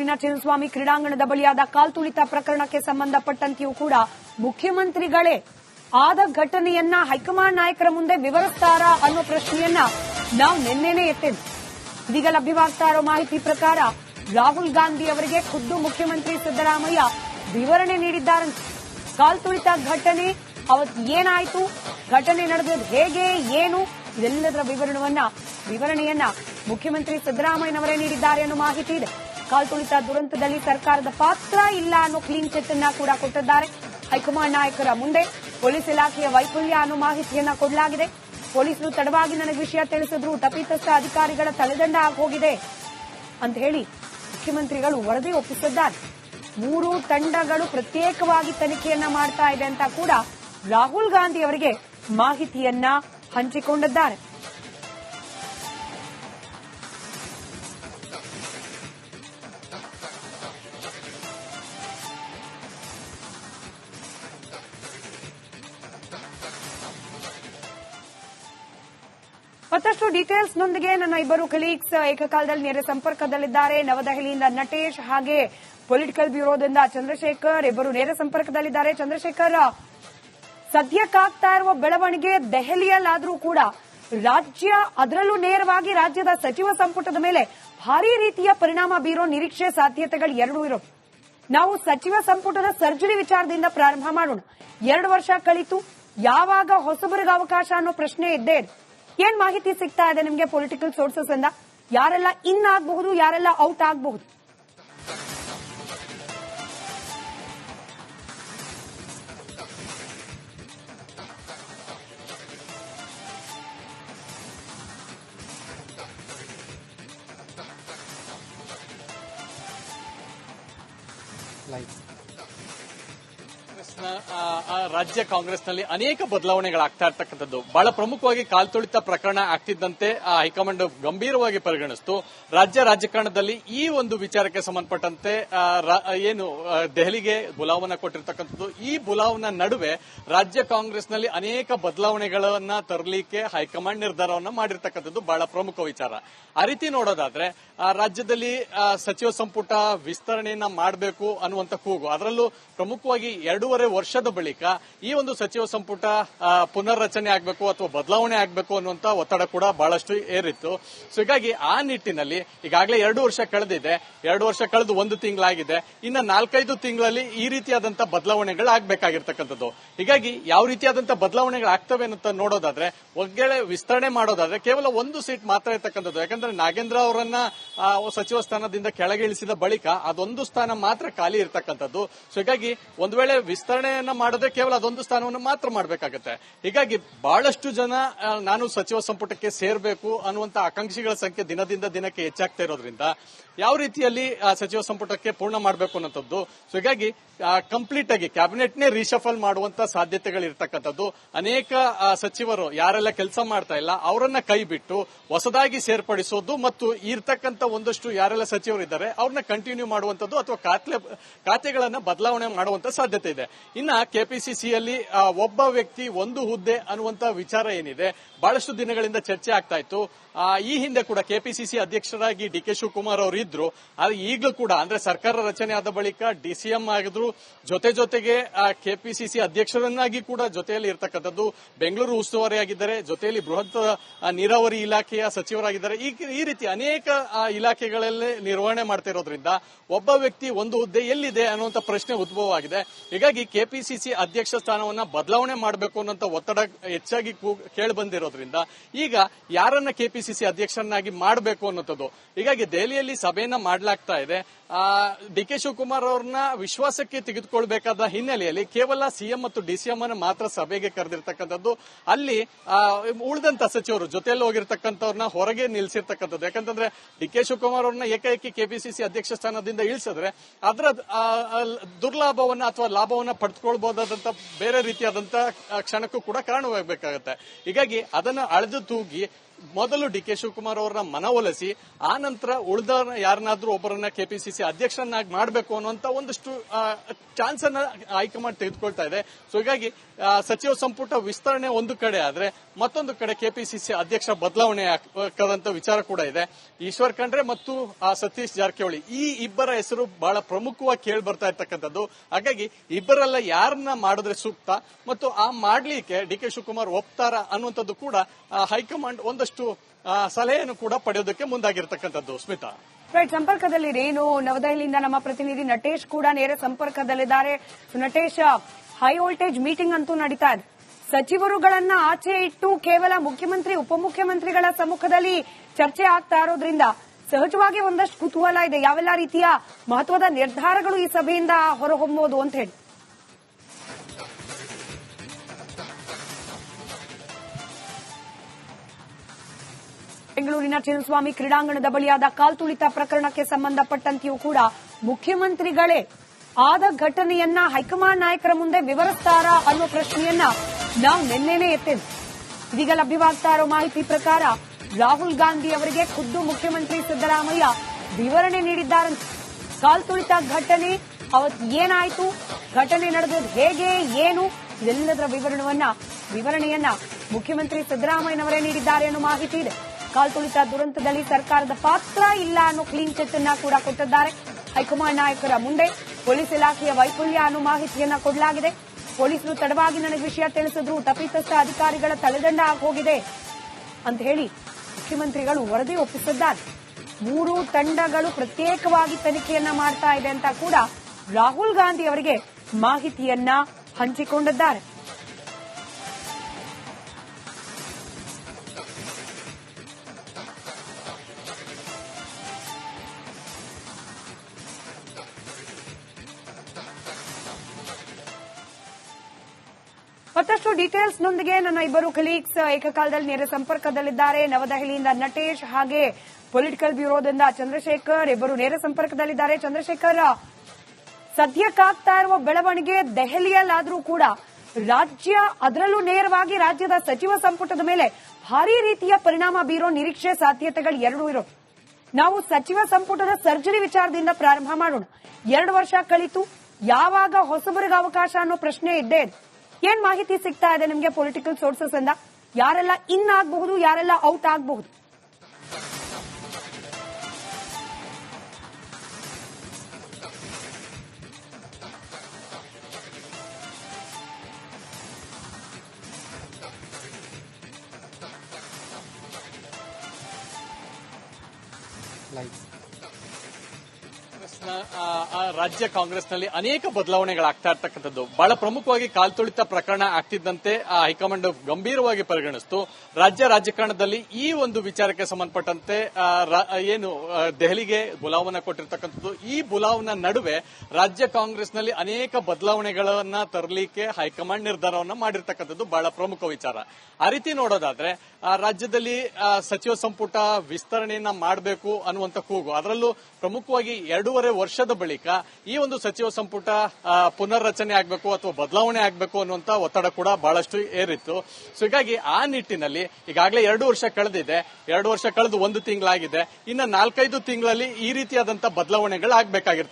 ಬೆಂಗಳೂರಿನ ಚಿನ್ನಸ್ವಾಮಿ ಕ್ರೀಡಾಂಗಣದ ಬಳಿಯಾದ ಕಾಲ್ತುಳಿತ ಪ್ರಕರಣಕ್ಕೆ ಸಂಬಂಧಪಟ್ಟಂತೆಯೂ ಕೂಡ ಮುಖ್ಯಮಂತ್ರಿಗಳೇ ಆದ ಘಟನೆಯನ್ನ ಹೈಕಮಾಂಡ್ ನಾಯಕರ ಮುಂದೆ ವಿವರಿಸ್ತಾರಾ ಅನ್ನೋ ಪ್ರಶ್ನೆಯನ್ನ ನಾವು ನಿನ್ನೆನೇ ಎತ್ತೇವೆ ಇದೀಗ ಲಭ್ಯವಾಗ್ತಾ ಇರೋ ಮಾಹಿತಿ ಪ್ರಕಾರ ರಾಹುಲ್ ಗಾಂಧಿ ಅವರಿಗೆ ಖುದ್ದು ಮುಖ್ಯಮಂತ್ರಿ ಸಿದ್ದರಾಮಯ್ಯ ವಿವರಣೆ ನೀಡಿದ್ದಾರಂತೆ. ಕಾಲ್ತುಳಿತ ಘಟನೆ, ಅವತ್ ಏನಾಯ್ತು, ಘಟನೆ ನಡೆದದ್ದು ಹೇಗೆ, ಏನು, ಇದೆಲ್ಲದರ ವಿವರಣವನ್ನ, ವಿವರಣೆಯನ್ನ ಮುಖ್ಯಮಂತ್ರಿ ಸಿದ್ದರಾಮಯ್ಯನವರೇ ನೀಡಿದ್ದಾರೆ ಅನ್ನೋ ಮಾಹಿತಿ ಇದೆ. ಕಾಲ್ತುಳಿತ ದುರಂತದಲ್ಲಿ ಸರ್ಕಾರದ ಪಾತ್ರ ಇಲ್ಲ ಅನ್ನೋ ಕ್ಲೀನ್ ಚಿಟ್ ಅನ್ನ ಕೂಡ ಕೊಟ್ಟಿದ್ದಾರೆ. ಹೈಕಮಾಂಡ್ ನಾಯಕರ ಮುಂದೆ ಪೊಲೀಸ್ ಇಲಾಖೆಯ ವೈಫಲ್ಯ ಅನ್ನೋ ಮಾಹಿತಿಯನ್ನ ಕೊಡಲಾಗಿದೆ. ಪೊಲೀಸರು ತಡವಾಗಿ ನನಗೆ ವಿಷಯ ತಿಳಿಸಿದ್ರು, ತಪ್ಪಿತಸ್ಥ ಅಧಿಕಾರಿಗಳ ತಲೆದಂಡ ಆಗೋಗಿದೆ ಅಂತ ಹೇಳಿ ಮುಖ್ಯಮಂತ್ರಿಗಳು ವರದಿ ಒಪ್ಪಿಸಿದ್ದಾರೆ. ಮೂರು ತಂಡಗಳು ಪ್ರತ್ಯೇಕವಾಗಿ ತನಿಖೆಯನ್ನ ಮಾಡ್ತಾ ಇದೆ ಅಂತ ಕೂಡ ರಾಹುಲ್ ಗಾಂಧಿ ಅವರಿಗೆ ಮಾಹಿತಿಯನ್ನ ಹಂಚಿಕೊಂಡಿದ್ದಾರೆ. ಮತ್ತಷ್ಟು ಡೀಟೇಲ್ಸ್ ನೊಂದಿಗೆ ನನ್ನ ಇಬ್ಬರು ಕಲೀಗ್ಸ್ ಏಕಕಾಲದಲ್ಲಿ ನೇರ ಸಂಪರ್ಕದಲ್ಲಿದ್ದಾರೆ. ನವದೆಹಲಿಯಿಂದ ನಟೇಶ್ ಹಾಗೆ ಪೊಲಿಟಿಕಲ್ ಬ್ಯೂರೋದಿಂದ ಚಂದ್ರಶೇಖರ್ ಇಬ್ಬರು ನೇರ ಸಂಪರ್ಕದಲ್ಲಿದ್ದಾರೆ. ಚಂದ್ರಶೇಖರ್ ಸದ್ಯಕ್ಕಾಗ್ತಾ ಇರುವ ಬೆಳವಣಿಗೆ ದೆಹಲಿಯಲ್ಲಾದರೂ ಕೂಡ ರಾಜ್ಯ ಅದರಲ್ಲೂ ನೇರವಾಗಿ ರಾಜ್ಯದ ಸಚಿವ ಸಂಪುಟದ ಮೇಲೆ ಭಾರೀ ರೀತಿಯ ಪರಿಣಾಮ ಬೀರೋ ನಿರೀಕ್ಷೆ ಸಾಧ್ಯತೆಗಳು ಎರಡೂ ಇರೋ ನಾವು ಸಚಿವ ಸಂಪುಟದ ಸರ್ಜರಿ ವಿಚಾರದಿಂದ ಪ್ರಾರಂಭ ಮಾಡೋಣ. ಎರಡು ವರ್ಷ ಕಳೀತು. ಯಾವಾಗ ಹೊಸಬರಿಗೆ ಅವಕಾಶ ಅನ್ನೋ ಪ್ರಶ್ನೆ ಇದ್ದೇ ಇದೆ. ಏನ್ ಮಾಹಿತಿ ಸಿಗ್ತಾ ಇದೆ ನಿಮಗೆ ಪೊಲಿಟಿಕಲ್ ಸೋರ್ಸಸ್ ಇಂದ? ಯಾರೆಲ್ಲ ಇನ್ ಆಗಬಹುದು ಯಾರೆಲ್ಲ ಔಟ್ ಆಗಬಹುದು? ಆ, ರಾಜ್ಯ ಕಾಂಗ್ರೆಸ್ನಲ್ಲಿ ಅನೇಕ ಬದಲಾವಣೆಗಳಾಗ್ತಾ ಇರ್ತಕ್ಕಂಥದ್ದು. ಬಹಳ ಪ್ರಮುಖವಾಗಿ ಕಾಲ್ತುಳಿತ ಪ್ರಕರಣ ಆಗ್ತಿದ್ದಂತೆ ಆ, ಹೈಕಮಾಂಡ್ ಗಂಭೀರವಾಗಿ ಪರಿಗಣಿಸಿತು. ರಾಜ್ಯ ರಾಜಕಾರಣದಲ್ಲಿ ಈ ಒಂದು ವಿಚಾರಕ್ಕೆ ಸಂಬಂಧಪಟ್ಟಂತೆ ಏನು ದೆಹಲಿಗೆ ಬುಲಾವಣೆ ಕೊಟ್ಟಿರ್ತಕ್ಕಂಥದ್ದು. ಈ ಬುಲಾವನ ನಡುವೆ ರಾಜ್ಯ ಕಾಂಗ್ರೆಸ್ನಲ್ಲಿ ಅನೇಕ ಬದಲಾವಣೆಗಳನ್ನ ತರಲಿಕ್ಕೆ ಹೈಕಮಾಂಡ್ ನಿರ್ಧಾರವನ್ನ ಮಾಡಿರ್ತಕ್ಕಂಥದ್ದು ಬಹಳ ಪ್ರಮುಖ ವಿಚಾರ. ಆ ರೀತಿ ನೋಡೋದಾದ್ರೆ ರಾಜ್ಯದಲ್ಲಿ ಸಚಿವ ಸಂಪುಟ ವಿಸ್ತರಣೆಯನ್ನ ಮಾಡಬೇಕು ಅನ್ನುವಂತ ಕೂಗು. ಅದರಲ್ಲೂ ಪ್ರಮುಖವಾಗಿ ಎರಡೂವರೆ ವರ್ಷದ ಬಳಿಕ ಈ ಒಂದು ಸಚಿವ ಸಂಪುಟ ಪುನರ್ರಚನೆ ಆಗಬೇಕು ಅಥವಾ ಬದಲಾವಣೆ ಆಗಬೇಕು ಅನ್ನುವಂತ ಒತ್ತಡ ಕೂಡ ಬಹಳಷ್ಟು ಏರಿತ್ತು. ಸೊ ಹೀಗಾಗಿ ಆ ನಿಟ್ಟಿನಲ್ಲಿ ಈಗಾಗಲೇ ಎರಡು ವರ್ಷ ಕಳೆದಿದೆ. ಎರಡು ವರ್ಷ ಕಳೆದು ಒಂದು ತಿಂಗಳಾಗಿದೆ. ಇನ್ನ ನಾಲ್ಕೈದು ತಿಂಗಳಲ್ಲಿ ಈ ರೀತಿಯಾದಂತಹ ಬದಲಾವಣೆಗಳು ಆಗಬೇಕಾಗಿರ್ತಕ್ಕಂಥದ್ದು. ಹೀಗಾಗಿ ಯಾವ ರೀತಿಯಾದಂತಹ ಬದಲಾವಣೆಗಳು ಆಗ್ತವೆ ಅಂತ ನೋಡೋದಾದ್ರೆ, ಒಗ್ಗೇಳೆ ವಿಸ್ತರಣೆ ಮಾಡೋದಾದ್ರೆ ಕೇವಲ ಒಂದು ಸೀಟ್ ಮಾತ್ರ ಇರ್ತಕ್ಕಂಥದ್ದು. ಯಾಕಂದ್ರೆ ನಾಗೇಂದ್ರ ಅವರನ್ನ ಸಚಿವ ಸ್ಥಾನದಿಂದ ಕೆಳಗಿಳಿಸಿದ ಬಳಿಕ ಅದೊಂದು ಸ್ಥಾನ ಮಾತ್ರ ಖಾಲಿ ಇರತಕ್ಕಂಥದ್ದು. ಸೊ ಹೀಗಾಗಿ ಒಂದು ವೇಳೆ ವಿಸ್ತರಣೆಯನ್ನ ಮಾಡಿದ್ರೆ ಕೇವಲ ಅದೊಂದು ಸ್ಥಾನವನ್ನು ಮಾತ್ರ ಮಾಡಬೇಕಾಗುತ್ತೆ. ಹೀಗಾಗಿ ಬಹಳಷ್ಟು ಜನ ನಾನು ಸಚಿವ ಸಂಪುಟಕ್ಕೆ ಸೇರಬೇಕು ಅನ್ನುವಂತ ಆಕಾಂಕ್ಷಿಗಳ ಸಂಖ್ಯೆ ದಿನದಿಂದ ದಿನಕ್ಕೆ ಹೆಚ್ಚಾಗ್ತಾ ಇರೋದ್ರಿಂದ ಯಾವ ರೀತಿಯಲ್ಲಿ ಸಚಿವ ಸಂಪುಟಕ್ಕೆ ಪೂರ್ಣ ಮಾಡಬೇಕು ಅನ್ನೋಂಥದ್ದು ಸೊ ಹೀಗಾಗಿ ಕಂಪ್ಲೀಟ್ ಆಗಿ ಕ್ಯಾಬಿನೆಟ್ನೇ ರೀಶಫಲ್ ಮಾಡುವಂತ ಸಾಧ್ಯತೆಗಳಿರ್ತಕ್ಕಂಥದ್ದು. ಅನೇಕ ಸಚಿವರು ಯಾರೆಲ್ಲ ಕೆಲಸ ಮಾಡ್ತಾ ಇಲ್ಲ, ಅವರನ್ನ ಕೈ ಬಿಟ್ಟು ಹೊಸದಾಗಿ ಸೇರ್ಪಡಿಸೋದು ಮತ್ತು ಇರ್ತಕ್ಕಂಥ ಒಂದಷ್ಟು ಯಾರೆಲ್ಲ ಸಚಿವರು ಇದ್ದಾರೆ ಅವ್ರನ್ನ ಕಂಟಿನ್ಯೂ ಮಾಡುವಂತದ್ದು ಅಥವಾ ಖಾತೆ ಖಾತೆಗಳನ್ನ ಬದಲಾವಣೆ ಮಾಡುವಂತ ಸಾಧ್ಯತೆ ಇದೆ. ಇನ್ನ ಕೆಪಿಸಿಸಿಯಲ್ಲಿ ಒಬ್ಬ ವ್ಯಕ್ತಿ ಒಂದು ಹುದ್ದೆ ಅನ್ನುವಂತ ವಿಚಾರ ಏನಿದೆ? ಬಹಳಷ್ಟು ದಿನಗಳಿಂದ ಚರ್ಚೆ ಆಗ್ತಾ ಇತ್ತು. ಈ ಹಿಂದೆ ಕೂಡ ಕೆಪಿಸಿಸಿ ಅಧ್ಯಕ್ಷರಾಗಿ ಡಿ ಕೆ ಶಿವಕುಮಾರ್ ಅವರು ಇದ್ರು. ಆದ್ರೆ ಈಗಲೂ ಕೂಡ, ಅಂದ್ರೆ ಸರ್ಕಾರ ರಚನೆ ಆದ ಬಳಿಕ ಡಿ ಸಿ ಎಂ ಆಗಿದ್ರು. ಜೊತೆ ಜೊತೆಗೆ ಕೆಪಿಸಿಸಿ ಅಧ್ಯಕ್ಷರನ್ನಾಗಿ ಕೂಡ ಜೊತೆಯಲ್ಲಿ ಇರತಕ್ಕಂಥದ್ದು ಬೆಂಗಳೂರು ಉಸ್ತುವಾರಿ ಆಗಿದ್ದಾರೆ. ಜೊತೆಯಲ್ಲಿ ಬೃಹತ್ ನೀರಾವರಿ ಇಲಾಖೆಯ ಸಚಿವರಾಗಿದ್ದಾರೆ. ಈ ರೀತಿ ಅನೇಕ ಇಲಾಖೆಗಳಲ್ಲಿ ನಿರ್ವಹಣೆ ಮಾಡ್ತಾ ಇರೋದ್ರಿಂದ ಒಬ್ಬ ವ್ಯಕ್ತಿ ಒಂದು ಹುದ್ದೆ ಎಲ್ಲಿದೆ ಅನ್ನುವಂತ ಪ್ರಶ್ನೆ ಉದ್ಭವ ಆಗಿದೆ ಹೀಗಾಗಿ ಕೆಪಿಸಿಸಿ ಅಧ್ಯಕ್ಷ ಸ್ಥಾನವನ್ನ ಬದಲಾವಣೆ ಮಾಡಬೇಕು ಅನ್ನೋಂಥ ಒತ್ತಡ ಹೆಚ್ಚಾಗಿ ಕೇಳಿ ಬಂದಿರೋದ್ರಿಂದ ಈಗ ಯಾರನ್ನ ಕೆಪಿಸಿಸಿ ಅಧ್ಯಕ್ಷರನ್ನಾಗಿ ಮಾಡಬೇಕು ಅನ್ನೋದು ಹೀಗಾಗಿ ದೆಹಲಿಯಲ್ಲಿ ಸಭೆಯನ್ನ ಮಾಡಲಾಗ್ತಾ ಇದೆ. ಡಿ ಕೆ ಶಿವಕುಮಾರ್ ಅವ್ರನ್ನ ವಿಶ್ವಾಸಕ್ಕೆ ತೆಗೆದುಕೊಳ್ಬೇಕಾದ ಹಿನ್ನೆಲೆಯಲ್ಲಿ ಕೇವಲ ಸಿಎಂ ಮತ್ತು ಡಿಸಿಎಂ ಅನ್ನು ಮಾತ್ರ ಸಭೆಗೆ ಕರೆದಿರ್ತಕ್ಕಂಥದ್ದು. ಅಲ್ಲಿ ಉಳಿದಂತ ಸಚಿವರು ಜೊತೆಯಲ್ಲಿ ಹೋಗಿರ್ತಕ್ಕಂಥವ್ರನ್ನ ಹೊರಗೆ ನಿಲ್ಲಿಸಿರ್ತಕ್ಕಂಥದ್ದು. ಯಾಕಂತಂದ್ರೆ ಡಿ ಕೆ ಶಿವಕುಮಾರ್ ಅವ್ರನ್ನ ಏಕಾಏಕಿ ಕೆಪಿಸಿಸಿ ಅಧ್ಯಕ್ಷ ಸ್ಥಾನದಿಂದ ಇಳಿಸಿದ್ರೆ ಅದರ ದುರ್ಲಾಭವನ್ನ ಅಥವಾ ಲಾಭವನ್ನ ಪಡೆದುಕೊಳ್ಬಹುದಾದಂತ ಬೇರೆ ರೀತಿಯಾದಂತಹ ಕ್ಷಣಕ್ಕೂ ಕೂಡ ಕಾರಣವಾಗಬೇಕಾಗತ್ತೆ. ಹೀಗಾಗಿ ಅದನ್ನ ಅಳೆದು ತೂಗಿ ಮೊದಲು ಡಿ ಕೆ ಶಿವಕುಮಾರ್ ಅವರನ್ನ ಮನವೊಲಿಸಿ, ಆ ನಂತರ ಉಳಿದ ಯಾರನ್ನಾದ್ರೂ ಒಬ್ಬರನ್ನ ಕೆಪಿಸಿಸಿ ಅಧ್ಯಕ್ಷರನ್ನಾಗಿ ಮಾಡಬೇಕು ಅನ್ನುವಂತ ಒಂದಷ್ಟು ಚಾನ್ಸ್ ಅನ್ನ ಹೈಕಮಾಂಡ್ ತೆಗೆದುಕೊಳ್ತಾ ಇದೆ. ಸೊ ಹೀಗಾಗಿ ಸಚಿವ ಸಂಪುಟ ವಿಸ್ತರಣೆ ಒಂದು ಕಡೆ ಆದ್ರೆ ಮತ್ತೊಂದು ಕಡೆ ಕೆಪಿಸಿಸಿ ಅಧ್ಯಕ್ಷ ಬದಲಾವಣೆ ಆಗ್ತಕ್ಕಂಥ ವಿಚಾರ ಕೂಡ ಇದೆ. ಈಶ್ವರ್ ಖಂಡ್ರೆ ಮತ್ತು ಸತೀಶ್ ಜಾರಕಿಹೊಳಿ, ಈ ಇಬ್ಬರ ಹೆಸರು ಬಹಳ ಪ್ರಮುಖವಾಗಿ ಕೇಳಿ ಬರ್ತಾ ಇರ್ತಕ್ಕಂಥದ್ದು. ಹಾಗಾಗಿ, ಇಬ್ಬರೆಲ್ಲ ಯಾರನ್ನ ಮಾಡಿದ್ರೆ ಸೂಕ್ತ? ಮತ್ತು ಆ ಮಾಡ್ಲಿಕ್ಕೆ ಡಿ ಕೆ ಶಿವಕುಮಾರ್ ಒಪ್ತಾರ ಅನ್ನುವಂಥದ್ದು ಕೂಡ ಹೈಕಮಾಂಡ್ ಒಂದಷ್ಟು ಆ, ಸಲಹೆಯನ್ನು ಕೂಡ ಪಡೆಯೋದಕ್ಕೆ ಮುಂದಾಗಿರ್ತಕ್ಕಂಥದ್ದು ಸ್ಮಿತಾ. ರೈಟ್ ಸಂಪರ್ಕದಲ್ಲಿ ಏನು ನವದೆಹಲಿಯಿಂದ ನಮ್ಮ ಪ್ರತಿನಿಧಿ ನಟೇಶ್ ಕೂಡ ನೇರ ಸಂಪರ್ಕದಲ್ಲಿದ್ದಾರೆ. ನಟೇಶ್ ಹೈ ವೋಲ್ಟೇಜ್ ಮೀಟಿಂಗ್ ಅಂತೂ ನಡೀತಾ ಇದೆ. ಸಚಿವರುಗಳನ್ನ ಆಚೆ ಇಟ್ಟು ಕೇವಲ ಮುಖ್ಯಮಂತ್ರಿ ಉಪಮುಖ್ಯಮಂತ್ರಿಗಳ ಸಮ್ಮುಖದಲ್ಲಿ ಚರ್ಚೆ ಆಗ್ತಾ ಇರೋದ್ರಿಂದ ಸಹಜವಾಗಿ ಒಂದಷ್ಟು ಕುತೂಹಲ ಇದೆ. ಯಾವೆಲ್ಲ ರೀತಿಯ ಮಹತ್ವದ ನಿರ್ಧಾರಗಳು ಈ ಸಭೆಯಿಂದ ಹೊರಹೊಮ್ಮೋದು ಅಂತ ಹೇಳಿ. ಬೆಂಗಳೂರಿನ ಚಿನ್ನಸ್ವಾಮಿ ಕ್ರೀಡಾಂಗಣದ ಬಳಿಯಾದ ಕಾಲ್ತುಳಿತ ಪ್ರಕರಣಕ್ಕೆ ಸಂಬಂಧಪಟ್ಟಂತೆಯೂ ಕೂಡ ಮುಖ್ಯಮಂತ್ರಿಗಳೇ ಆದ ಘಟನೆಯನ್ನ ಹೈಕಮಾಂಡ್ ನಾಯಕರ ಮುಂದೆ ವಿವರಿಸ್ತಾರಾ ಅನ್ನೋ ಪ್ರಶ್ನೆಯನ್ನ ನಾವು ನಿನ್ನೆನೆ ಎತ್ತೇವೆ ಇದೀಗ ಲಭ್ಯವಾಗ್ತಾ ಇರೋ ಮಾಹಿತಿ ಪ್ರಕಾರ ರಾಹುಲ್ ಗಾಂಧಿ ಅವರಿಗೆ ಖುದ್ದು ಮುಖ್ಯಮಂತ್ರಿ ಸಿದ್ದರಾಮಯ್ಯ ವಿವರಣೆ ನೀಡಿದ್ದಾರಂತೆ. ಕಾಲ್ತುಳಿತ ಘಟನೆ ಅವತ್ತು ಏನಾಯಿತು, ಘಟನೆ ನಡೆದದ್ದು ಹೇಗೆ, ಏನು, ಇದೆಲ್ಲದರ ವಿವರಣವನ್ನ, ವಿವರಣೆಯನ್ನ ಮುಖ್ಯಮಂತ್ರಿ ಸಿದ್ದರಾಮಯ್ಯನವರೇ ನೀಡಿದ್ದಾರೆ ಅನ್ನೋ ಮಾಹಿತಿ ಇದೆ. ಕಾಲ್ತುಳಿತ ದುರಂತದಲ್ಲಿ ಸರ್ಕಾರದ ಪಾತ್ರ ಇಲ್ಲ ಅನ್ನೋ ಕ್ಲೀನ್ ಚಿಟ್ ಅನ್ನ ಕೂಡ ಕೊಟ್ಟಿದ್ದಾರೆ. ಹೈಕಮಾಂಡ್ ನಾಯಕರ ಮುಂದೆ ಪೊಲೀಸ್ ಇಲಾಖೆಯ ವೈಫಲ್ಯ ಅನ್ನೋ ಮಾಹಿತಿಯನ್ನ ಕೊಡಲಾಗಿದೆ. ಪೊಲೀಸರು ತಡವಾಗಿ ನನಗೆ ವಿಷಯ ತಿಳಿಸಿದ್ರು, ತಪ್ಪಿತಸ್ಥ ಅಧಿಕಾರಿಗಳ ತಲೆದಂಡ ಆಗೋಗಿದೆ ಅಂತ ಹೇಳಿ ಮುಖ್ಯಮಂತ್ರಿಗಳು ವರದಿ ಒಪ್ಪಿಸಿದ್ದಾರೆ. ಮೂರು ತಂಡಗಳು ಪ್ರತ್ಯೇಕವಾಗಿ ತನಿಖೆಯನ್ನ ಮಾಡ್ತಾ ಇದೆ ಅಂತ ಕೂಡ ರಾಹುಲ್ ಗಾಂಧಿ ಅವರಿಗೆ ಮಾಹಿತಿಯನ್ನ ಹಂಚಿಕೊಂಡಿದ್ದಾರೆ. ಮತ್ತಷ್ಟು ಡೀಟೇಲ್ಸ್ ನೊಂದಿಗೆ ನನ್ನ ಇಬ್ಬರು ಕಲೀಗ್ಸ್ ಏಕಕಾಲದಲ್ಲಿ ನೇರ ಸಂಪರ್ಕದಲ್ಲಿದ್ದಾರೆ. ನವದೆಹಲಿಯಿಂದ ನಟೇಶ್ ಹಾಗೆ ಪೊಲಿಟಿಕಲ್ ಬ್ಯೂರೋದಿಂದ ಚಂದ್ರಶೇಖರ್, ಇಬ್ಬರು ನೇರ ಸಂಪರ್ಕದಲ್ಲಿದ್ದಾರೆ. ಚಂದ್ರಶೇಖರ್ ಸದ್ಯಕ್ಕಾಗ್ತಾ ಇರುವ ಬೆಳವಣಿಗೆ ದೆಹಲಿಯಲ್ಲಾದರೂ ಕೂಡ ರಾಜ್ಯ ಅದರಲ್ಲೂ ನೇರವಾಗಿ ರಾಜ್ಯದ ಸಚಿವ ಸಂಪುಟದ ಮೇಲೆ ಭಾರಿ ರೀತಿಯ ಪರಿಣಾಮ ಬೀರೋ ನಿರೀಕ್ಷೆ ಸಾಧ್ಯತೆಗಳು ಎರಡೂ ಇರೋ ನಾವು ಸಚಿವ ಸಂಪುಟದ ಸರ್ಜರಿ ವಿಚಾರದಿಂದ ಪ್ರಾರಂಭ ಮಾಡೋಣ. ಎರಡು ವರ್ಷ ಕಳಿತು. ಯಾವಾಗ ಹೊಸಬರಿಗೆ ಅವಕಾಶ ಅನ್ನೋ ಪ್ರಶ್ನೆ ಇದ್ದೇ ಇದೆ ಏನ್ ಮಾಹಿತಿ ಸಿಗ್ತಾ ಇದೆ ನಿಮಗೆ ಪೊಲಿಟಿಕಲ್ ಸೋರ್ಸಸ್ ಇಂದ? ಯಾರೆಲ್ಲ ಇನ್ ಆಗಬಹುದು ಯಾರೆಲ್ಲ ಔಟ್ ಆಗಬಹುದು? ಕಾಂಗ್ರೆಸ್ನ, ರಾಜ್ಯ ಕಾಂಗ್ರೆಸ್ನಲ್ಲಿ ಅನೇಕ ಬದಲಾವಣೆಗಳಾಗ್ತಾ ಇರ್ತಕ್ಕಂಥದ್ದು. ಬಹಳ ಪ್ರಮುಖವಾಗಿ ಕಾಲ್ತುಳಿತ ಪ್ರಕರಣ ಆಗ್ತಿದ್ದಂತೆ ಆ ಹೈಕಮಾಂಡ್ ಗಂಭೀರವಾಗಿ ಪರಿಗಣಿಸಿತು. ರಾಜ್ಯ ರಾಜಕಾರಣದಲ್ಲಿ ಈ ಒಂದು ವಿಚಾರಕ್ಕೆ ಸಂಬಂಧಪಟ್ಟಂತೆ ಏನು ದೆಹಲಿಗೆ ಬುಲಾವನ ಕೊಟ್ಟಿರ್ತಕ್ಕಂಥದ್ದು. ಈ ಬುಲಾವನ ನಡುವೆ ರಾಜ್ಯ ಕಾಂಗ್ರೆಸ್ನಲ್ಲಿ ಅನೇಕ ಬದಲಾವಣೆಗಳನ್ನ ತರಲಿಕ್ಕೆ ಹೈಕಮಾಂಡ್ ನಿರ್ಧಾರವನ್ನ ಮಾಡಿರ್ತಕ್ಕಂಥದ್ದು ಬಹಳ ಪ್ರಮುಖ ವಿಚಾರ. ಆ ರೀತಿ ನೋಡೋದಾದ್ರೆ ರಾಜ್ಯದಲ್ಲಿ ಸಚಿವ ಸಂಪುಟ ವಿಸ್ತರಣೆಯನ್ನ ಮಾಡಬೇಕು ಅನ್ನುವಂತ ಕೂಗು. ಅದರಲ್ಲೂ ಪ್ರಮುಖವಾಗಿ ಎರಡೂವರೆ ವರ್ಷದ ಬಳಿಕ ಈ ಒಂದು ಸಚಿವ ಸಂಪುಟ ಪುನರ್ರಚನೆ ಆಗಬೇಕು ಅಥವಾ ಬದಲಾವಣೆ ಆಗಬೇಕು ಅನ್ನುವಂತ ಒತ್ತಡ ಕೂಡ ಬಹಳಷ್ಟು ಏರಿತ್ತು. ಸೊ ಹೀಗಾಗಿ ಆ ನಿಟ್ಟಿನಲ್ಲಿ ಈಗಾಗಲೇ ಎರಡು ವರ್ಷ ಕಳೆದಿದೆ. ಎರಡು ವರ್ಷ ಕಳೆದು ಒಂದು ತಿಂಗಳಾಗಿದೆ. ಇನ್ನು ನಾಲ್ಕೈದು ತಿಂಗಳಲ್ಲಿ ಈ ರೀತಿಯಾದಂತಹ ಬದಲಾವಣೆಗಳು ಆಗ್ಬೇಕಾಗಿರ್ತಕ್ಕಂಥದ್ದು